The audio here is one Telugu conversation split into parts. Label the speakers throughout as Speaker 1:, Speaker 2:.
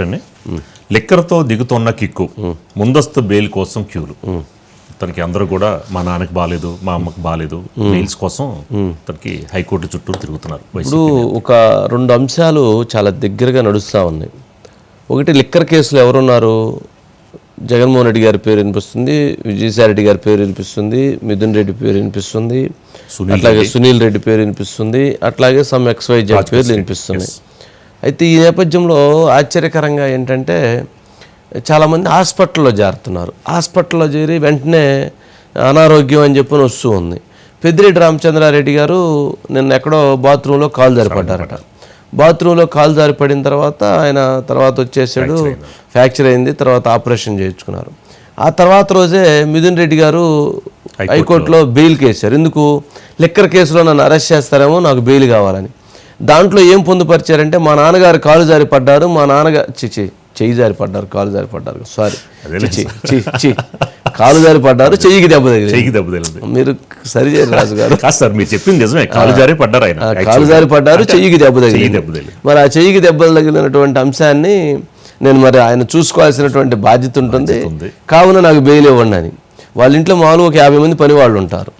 Speaker 1: నెక్స్ట్ అండి లిక్కర్తో దిగుతున్న కిక్కు ముందస్తు బెయిల్ కోసం క్యూలు. తనకి అందరూ కూడా మా నాన్నకి బాగాలేదు మా అమ్మకి బాగాలేదు బెయిల్స్ కోసం తనకి హైకోర్టు చుట్టూ తిరుగుతున్నారు
Speaker 2: ఇప్పుడు ఒక రెండు అంశాలు చాలా దగ్గరగా నడుస్తూ ఉన్నాయి. ఒకటి లిక్కర్ కేసులో ఎవరున్నారు? జగన్మోహన్ రెడ్డి గారి పేరు వినిపిస్తుంది విజయసాయి రెడ్డి గారి పేరు వినిపిస్తుంది మిథున్ రెడ్డి పేరు వినిపిస్తుంది అట్లాగే సునీల్ రెడ్డి పేరు వినిపిస్తుంది అట్లాగే సమ్ ఎక్స్వై జెడ్ పేర్లు వినిపిస్తున్నాయి. అయితే ఈ నేపథ్యంలో ఆశ్చర్యకరంగా ఏంటంటే చాలామంది హాస్పిటల్లో చేరుతున్నారు హాస్పిటల్లో చేరి వెంటనే అనారోగ్యం అని చెప్పి వస్తూ ఉంది. పెద్దిరెడ్డి రామచంద్రారెడ్డి గారు నిన్న ఎక్కడో బాత్రూంలో కాలు జారిపడ్డారట. బాత్రూంలో కాలు జారి పడిన తర్వాత ఆయన తర్వాత వచ్చేసాడు ఫ్రాక్చర్ అయింది తర్వాత ఆపరేషన్ చేయించుకున్నారు. ఆ తర్వాత రోజే మిథున్ రెడ్డి గారు హైకోర్టులో బెయిల్ కేసారు. ఎందుకు? లిక్కర్ కేసులో నన్ను అరెస్ట్ చేస్తారేమో నాకు బెయిల్ కావాలని. దాంట్లో ఏం పొందుపరిచారంటే మా నాన్నగారు కాలు జారి పడ్డారు మా నాన్నగారు చిచి చెయ్యి జారి పడ్డారు కాలు జారి పడ్డారు సారీ చి కాలు జారి పడ్డారు చెయ్యికి దెబ్బ
Speaker 1: చెయ్యికి దెబ్బ
Speaker 2: మీరు సరి రాజు గారు
Speaker 1: సార్ మీరు చెప్పింది నిజమే. కాలు జారే పడ్డారు ఆయన
Speaker 2: కాలు జారి పడ్డారు చెయ్యికి దెబ్బ తగిలింది. మరి ఆ చెయ్యికి దెబ్బలు తగిలినటువంటి అంశాన్ని నేను మరి ఆయన చూసుకోవాల్సినటువంటి బాధ్యత ఉంటుంది. కావున నాకు బెయిల్ ఇవ్వండి అని. వాళ్ళ ఇంట్లో మామూలుగా ఒక యాభై మంది పని వాళ్ళు ఉంటారు.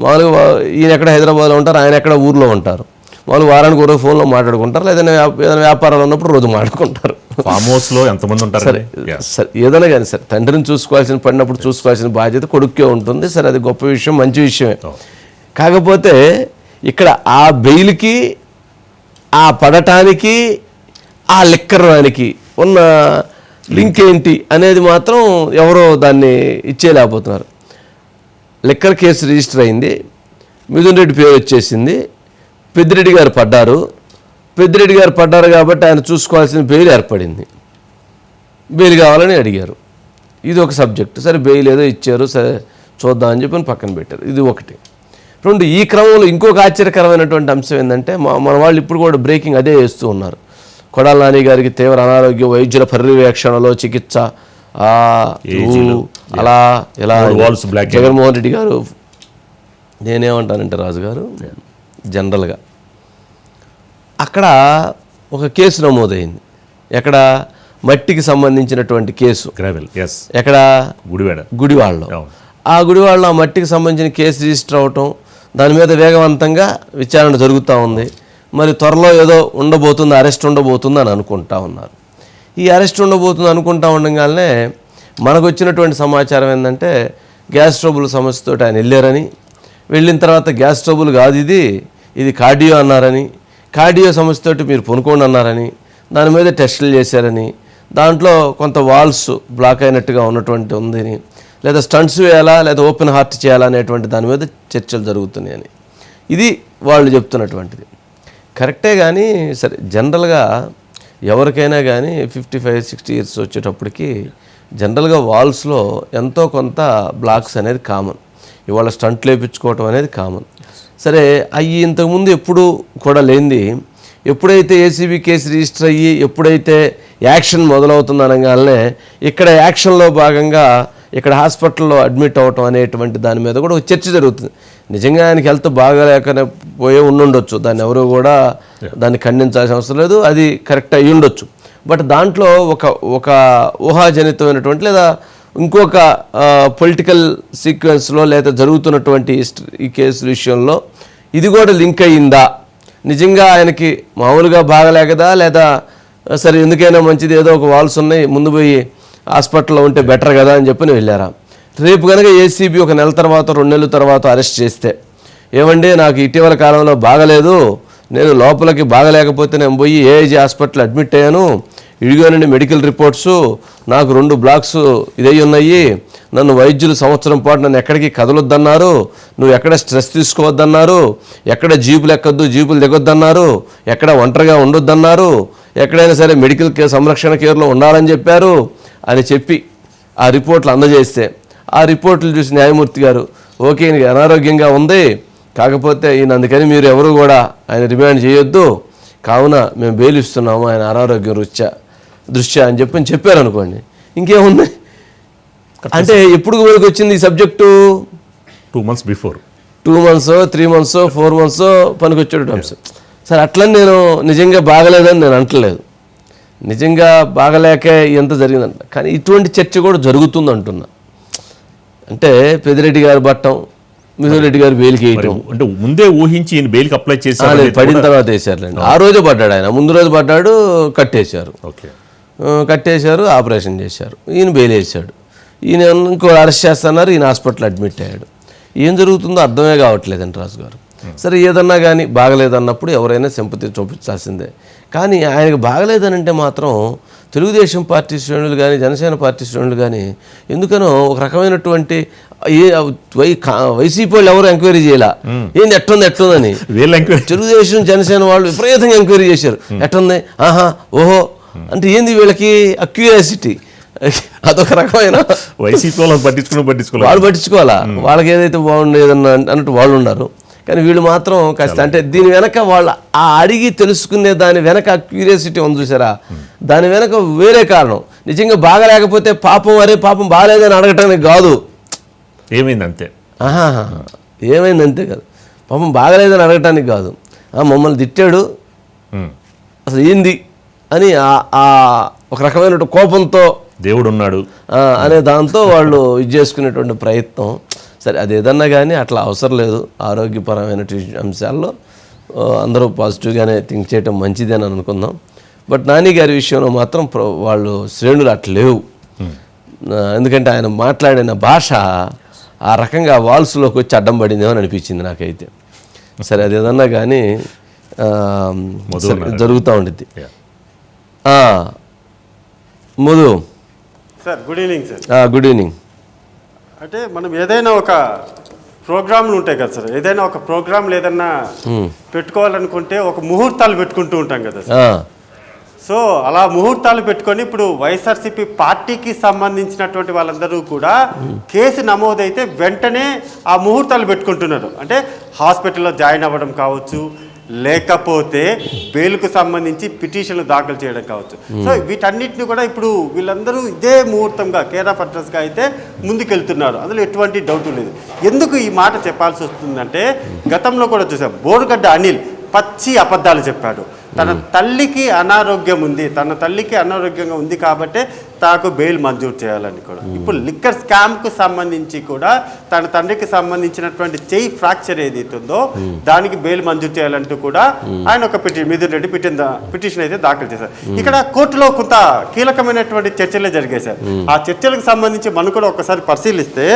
Speaker 2: మామూలుగా ఈయన ఎక్కడ హైదరాబాద్లో ఉంటారు ఆయన ఎక్కడ ఊర్లో ఉంటారు. వాళ్ళు వారానికి ఒక రోజు ఫోన్లో మాట్లాడుకుంటారు లేదా ఏదైనా వ్యాప- ఏదైనా వ్యాపారాలు ఉన్నప్పుడు రోజు మాట్లాడుకుంటారు.
Speaker 1: ఫామ్ హౌస్లో ఎంతమంది ఉంటారండి? Yes.
Speaker 2: సరే ఏదైనా కానీ సరే తండ్రిని చూసుకోవాల్సిన పడినప్పుడు చూసుకోవాల్సిన బాధ్యత కొడుకే ఉంటుంది. సరే అది గొప్ప విషయం మంచి విషయమే. కాకపోతే ఇక్కడ ఆ బెయిల్కి ఆ పడటానికి ఆ లిక్కర్ వానికి ఉన్న లింక్ ఏంటి అనేది మాత్రం ఎవరో దాన్ని ఇచ్చేయలేకపోతున్నారు. లిక్కర్ కేసు రిజిస్టర్ అయింది మిథున్ రెడ్డి పేరు వచ్చేసింది. పెద్దిరెడ్డి గారు పడ్డారు. పెద్దిరెడ్డి గారు పడ్డారు కాబట్టి ఆయన చూసుకోవాల్సిన బెయిల్ ఏర్పడింది. బెయిల్ కావాలని అడిగారు. ఇది ఒక సబ్జెక్ట్. సరే బెయిల్ ఏదో ఇచ్చారు. సరే చూద్దాం అని చెప్పి పక్కన పెట్టారు. ఇది ఒకటి. రెండు ఈ క్రమంలో ఇంకొక ఆశ్చర్యకరమైనటువంటి అంశం ఏంటంటే మా మన వాళ్ళు ఇప్పుడు కూడా బ్రేకింగ్ అదే చేస్తూ ఉన్నారు. కొడాల నాని గారికి తీవ్ర అనారోగ్యం వైద్యుల పర్యవేక్షణలో చికిత్స అలా ఇలా జగన్మోహన్ రెడ్డి గారు నేనేమంటానంటే రాజు గారు జనరల్గా. అక్కడ ఒక కేసు నమోదైంది. ఎక్కడ మట్టికి సంబంధించినటువంటి కేసు.
Speaker 1: గ్రావెల్ ఎస్
Speaker 2: ఎక్కడ?
Speaker 1: గుడివాడ.
Speaker 2: గుడివాడలో. ఆ గుడివాడలో ఆ మట్టికి సంబంధించిన కేసు రిజిస్టర్ అవటం దాని మీద వేగవంతంగా విచారణ జరుగుతూ ఉంది. మరి త్వరలో ఏదో ఉండబోతుంది అరెస్ట్ ఉండబోతుంది అని అనుకుంటా ఉన్నారు. ఈ అరెస్ట్ ఉండబోతుంది అనుకుంటా ఉండగానే మనకు వచ్చినటువంటి సమాచారం ఏంటంటే గ్యాస్ ట్రబుల్ సమస్యతో ఆయన వెళ్ళారని. వెళ్ళిన తర్వాత గ్యాస్ ట్రబుల్ కాదు ఇది. ఇది కార్డియో అన్నారని కార్డియో సమస్యతోటి మీరు పొనుకోండి అన్నారని దాని మీద టెస్టులు చేశారని దాంట్లో కొంత వాల్స్ బ్లాక్ అయినట్టుగా ఉన్నటువంటి ఉందని లేదా స్టంట్స్ వేయాలా లేదా ఓపెన్ హార్ట్ చేయాలా అనేటువంటి దాని మీద చర్చలు జరుగుతున్నాయని. ఇది వాళ్ళు చెప్తున్నటువంటిది. కరెక్టే కానీ సరే జనరల్గా ఎవరికైనా కానీ ఫిఫ్టీ ఫైవ్ సిక్స్టీ ఇయర్స్ వచ్చేటప్పటికి జనరల్గా వాల్స్లో ఎంతో కొంత బ్లాక్స్ అనేది కామన్. ఇవాళ స్టంట్లు వేయించుకోవటం అనేది కామన్. సరే అవి ఇంతకుముందు ఎప్పుడు కూడా లేనిది. ఎప్పుడైతే ఏసీబీ కేసు రిజిస్టర్ అయ్యి ఎప్పుడైతే యాక్షన్ మొదలవుతుంది అనగానే ఇక్కడ యాక్షన్లో భాగంగా ఇక్కడ హాస్పిటల్లో అడ్మిట్ అవ్వటం అనేటువంటి దాని మీద కూడా ఒక చర్చ జరుగుతుంది. నిజంగా ఆయనకి హెల్త్ బాగాలేకనే పోయే ఉండుండొచ్చు. దాన్ని ఎవరు కూడా దాన్ని ఖండించాల్సిన అవసరం లేదు. అది కరెక్ట్ అయ్యి ఉండొచ్చు బట్ దాంట్లో ఒక ఒక ఊహాజనితమైనటువంటి లేదా ఇంకొక పొలిటికల్ సీక్వెన్స్లో లేదా జరుగుతున్నటువంటి ఈ కేసు విషయంలో ఇది కూడా లింక్ అయ్యిందా? నిజంగా ఆయనకి మామూలుగా బాగలేకదా? లేదా సరే ఎందుకైనా మంచిది ఏదో ఒక వాల్స్ ఉన్నాయి ముందు పోయి హాస్పిటల్లో ఉంటే బెటర్ కదా అని చెప్పి వెళ్ళారా? రేపు కనుక ఏసీబీ ఒక నెల తర్వాత రెండు నెలల తర్వాత అరెస్ట్ చేస్తే ఏమండి నాకు ఇటీవల కాలంలో బాగలేదు నేను లోపలికి బాగలేకపోతే నేను పోయి ఏఐజీ హాస్పిటల్ అడ్మిట్ అయ్యాను. ఇడిగోనండి మెడికల్ రిపోర్ట్స్. నాకు రెండు బ్లాక్స్ ఇదై ఉన్నాయి. నన్ను వైద్యులు సంవత్సరం పాటు నన్ను ఎక్కడికి కదలొద్దన్నారు. నువ్వు ఎక్కడ స్ట్రెస్ తీసుకోవద్దన్నారు. ఎక్కడ జీపులు ఎక్కద్దు జీపులు దిగొద్దన్నారు. ఎక్కడ ఒంటరిగా ఉండొద్దన్నారు. ఎక్కడైనా సరే మెడికల్ కేర్ సంరక్షణ కేర్లో ఉండాలని చెప్పారు అని చెప్పి ఆ రిపోర్ట్లు అందజేస్తే. ఆ రిపోర్ట్లు చూసి న్యాయమూర్తి గారు ఓకే నీకు అనారోగ్యంగా ఉంది. కాకపోతే ఈయన అందుకని మీరు ఎవరు కూడా ఆయన రిమాండ్ చేయొద్దు. కావున మేము బెయిల్ ఇస్తున్నాము ఆయన అనారోగ్యం రుత్యా దృష్ట్యా అని చెప్పి చెప్పారు అనుకోండి. ఇంకేముంది? అంటే ఎప్పుడు వరకు వచ్చింది ఈ subject?
Speaker 1: Two months before
Speaker 2: two months three months four months పనికొచ్చేట అంశం సరే అట్లని నేను నిజంగా బాగలేదని నేను అంటలేదు నిజంగా బాగలేక ఎంత జరిగిందంట. కానీ ఇటువంటి చర్చ కూడా జరుగుతుంది అంటున్నా అంటే పెదిరెడ్డి గారు పట్టం మిథున్ రెడ్డి గారు బెయిల్కి వేయటం.
Speaker 1: అంటే ముందే ఊహించి ఈయన బెయిల్కి అప్లై చేశారు
Speaker 2: పడిన తర్వాత వేసారులేండి ఆ. రోజే పడ్డాడు ఆయన. ముందు రోజు పడ్డాడు కట్టేశారు.
Speaker 1: ఓకే.
Speaker 2: కట్టేశారు ఆపరేషన్ చేశారు. ఈయన బెయిల్ వేసాడు ఈయన ఇంకో అరెస్ట్ చేస్తున్నారు ఈయన హాస్పిటల్ అడ్మిట్ అయ్యాడు. ఏం జరుగుతుందో అర్థమే కావట్లేదండి రాజు గారు సరే ఏదన్నా కానీ బాగలేదన్నప్పుడు ఎవరైనా సింపతి చూపించాల్సిందే. కానీ ఆయనకు బాగలేదని అంటే మాత్రం తెలుగుదేశం పార్టీ శ్రేణులు కానీ జనసేన పార్టీ శ్రేణులు కానీ ఎందుకనో ఒక రకమైనటువంటి ఏ వై వైసీపీ వాళ్ళు ఎవరు ఎంక్వైరీ చేయాల? ఏంది ఎట్టుంది ఎట్లుందని
Speaker 1: వీళ్ళ ఎంక్వైరీ
Speaker 2: తెలుగుదేశం జనసేన వాళ్ళు విపరీతంగా ఎంక్వైరీ చేశారు. ఎట్టుంది? ఆహా ఓహో. అంటే ఏంది వీళ్ళకి ఆ క్యూరియాసిటీ? అదొక రకమైన
Speaker 1: వైసీపీ వాళ్ళని పట్టించుకుని పట్టించుకోవాలి
Speaker 2: వాళ్ళు పట్టించుకోవాలా? వాళ్ళకి ఏదైతే బాగుండేదన్న అన్నట్టు వాళ్ళు ఉన్నారు. కానీ వీళ్ళు మాత్రం కాస్త అంటే దీని వెనక వాళ్ళ ఆ అడిగి తెలుసుకునే దాని వెనక ఆ క్యూరియాసిటీ ఉంది చూసారా? దాని వెనక వేరే కారణం. నిజంగా బాగలేకపోతే పాపం అరే పాపం బాగాలేదని అడగటానికి కాదు.
Speaker 1: ఏమైంది అంతే
Speaker 2: ఏమైంది అంతే కదా. పాపం బాగలేదని అడగటానికి కాదు. ఆ, మమ్మల్ని తిట్టాడు.
Speaker 1: ఉమ్.
Speaker 2: అసలు ఏంది? అని ఆ- ఒక రకమైన కోపంతో
Speaker 1: దేవుడు ఉన్నాడు
Speaker 2: అనే దాంతో వాళ్ళు ఇది చేసుకునేటువంటి ప్రయత్నం. సరే అది ఏదన్నా కానీ అట్లా అవసరం లేదు. ఆరోగ్యపరమైన అంశాల్లో అందరూ పాజిటివ్గానే థింక్ చేయటం మంచిది అని అనుకుందాం. బట్ నాని గారి విషయంలో మాత్రం ప్ర- వాళ్ళు శ్రేణులు అట్లా లేవు. ఆ, ఎందుకంటే ఆయన మాట్లాడిన భాష ఆ రకంగా వాల్స్లోకి వచ్చి అడ్డం పడిందేమో అని అనిపించింది నాకైతే. సరే అది ఏదన్నా కానీ జరుగుతూ ఉండిద్ది. Madhu.
Speaker 3: Sir good evening sir
Speaker 2: ఆ, గుడ్ ఈవినింగ్
Speaker 3: అంటే మనం ఏదైనా ఒక ప్రోగ్రాంలు ఉంటాయి కదా సార్. ఏదైనా ఒక ప్రోగ్రాంలు ఏదైనా పెట్టుకోవాలనుకుంటే ఒక ముహూర్తాలు పెట్టుకుంటూ ఉంటాం కదా సార్. సో అలా ముహూర్తాలు పెట్టుకొని ఇప్పుడు వైఎస్ఆర్సీపీ పార్టీకి సంబంధించినటువంటి వాళ్ళందరూ కూడా కేసు నమోదైతే వెంటనే ఆ ముహూర్తాలు పెట్టుకుంటున్నారు. అంటే హాస్పిటల్లో జాయిన్ అవ్వడం కావచ్చు లేకపోతే బెయిల్కు సంబంధించి పిటిషన్లు దాఖలు చేయడం కావచ్చు. సో వీటన్నిటిని కూడా ఇప్పుడు వీళ్ళందరూ ఇదే ముహూర్తంగా కేర్ ఆఫ్ అడ్రస్గా అయితే ముందుకెళ్తున్నారు. అందులో ఎటువంటి డౌట్ లేదు. ఎందుకు ఈ మాట చెప్పాల్సి వస్తుందంటే గతంలో కూడా చూసాం. బోరుగడ్డ అనిల్ పచ్చి అబద్ధాలు చెప్పాడు. తన తల్లికి అనారోగ్యం ఉంది. తన తల్లికి అనారోగ్యంగా ఉంది కాబట్టే తాకు బెయిల్ మంజూరు చేయాలని కూడా. ఇప్పుడు లిక్కర్ స్కామ్కు సంబంధించి కూడా తన తండ్రికి సంబంధించినటువంటి చెయ్యి ఫ్రాక్చర్ ఏదైతే ఉందో దానికి బెయిల్ మంజూరు చేయాలంటూ కూడా ఆయన ఒక పిటి మిథున్ రెడ్డి పిటిన్ పిటిషన్ అయితే దాఖలు చేశారు. ఇక్కడ కోర్టులో కొంత కీలకమైనటువంటి చర్చలే జరిగాయి సార్ ఆ చర్చలకు సంబంధించి మనం కూడా ఒకసారి పరిశీలిస్తే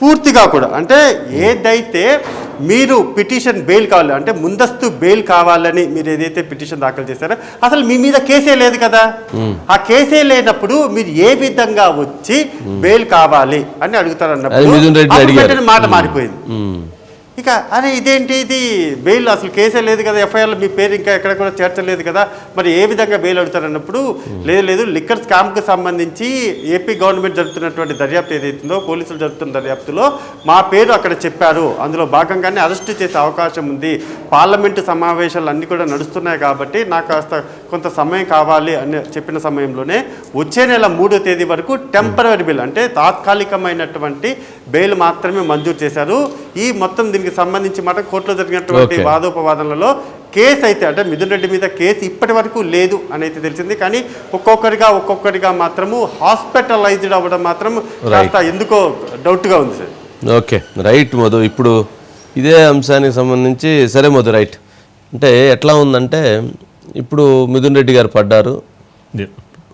Speaker 3: పూర్తిగా కూడా అంటే ఏదైతే మీరు పిటిషన్ బెయిల్ కావాలి అంటే ముందస్తు బెయిల్ కావాలని మీరు ఏదైతే పిటిషన్ దాఖలు చేశారో అసలు మీ మీద కేసే లేదు కదా. ఆ కేసే లేనప్పుడు మీరు ఏ విధంగా వచ్చి బెయిల్ కావాలి అని అడుగుతారు
Speaker 2: అది మిథున్ రెడ్డి
Speaker 3: అప్పుడు
Speaker 2: అడిగారు.
Speaker 3: వెంటనే మాట మారిపోయింది. ఇక అరే ఇదేంటి? ఇది బెయిల్ అసలు కేసే లేదు కదా ఎఫ్ఐఆర్ మీ పేరు ఇంకా ఎక్కడ కూడా చేర్చలేదు కదా మరి ఏ విధంగా బెయిల్ అడుగుతారన్నప్పుడు లేదు లేదు లిక్కర్ స్కామ్కి సంబంధించి ఏపీ గవర్నమెంట్ జరుపుతున్నటువంటి దర్యాప్తు ఏదైతుందో పోలీసులు జరుపుతున్న దర్యాప్తులో మా పేరు అక్కడ చెప్పారు. అందులో భాగంగానే అరెస్ట్ చేసే అవకాశం ఉంది. పార్లమెంటు సమావేశాలు అన్నీ కూడా నడుస్తున్నాయి కాబట్టి నాకు కాస్త కొంత సమయం కావాలి అని చెప్పిన సమయంలోనే వచ్చే నెల మూడో తేదీ వరకు టెంపరీ బిల్ అంటే తాత్కాలికమైనటువంటి బెయిల్ మాత్రమే మంజూరు చేశారు. ఈ మొత్తం దీనికి సంబంధించి మాట కోర్టులో జరిగినటువంటి. వాదోపవాదనలలో కేసు అయితే అంటే మిథున్ రెడ్డి మీద కేసు ఇప్పటి వరకు లేదు అని అయితే తెలిసింది. కానీ ఒక్కొక్కరిగా ఒక్కొక్కరిగా మాత్రము హాస్పిటలైజ్డ్ అవ్వడం మాత్రం కాస్త ఎందుకో డౌట్గా ఉంది సార్.
Speaker 2: ఓకే. రైట్ మధు ఇప్పుడు ఇదే అంశానికి సంబంధించి సరే మధు రైట్. అంటే ఎట్లా ఉందంటే ఇప్పుడు మిథున్ రెడ్డి గారు పడ్డారు.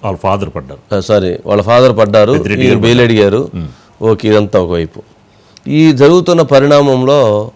Speaker 1: వాళ్ళ ఫాదర్ పడ్డారు.
Speaker 2: సారీ వాళ్ళ ఫాదర్ పడ్డారు బెయిల్ అడిగారు ఓకే ఇదంతా ఒకవైపు. ఈ జరుగుతున్న పరిణామంలో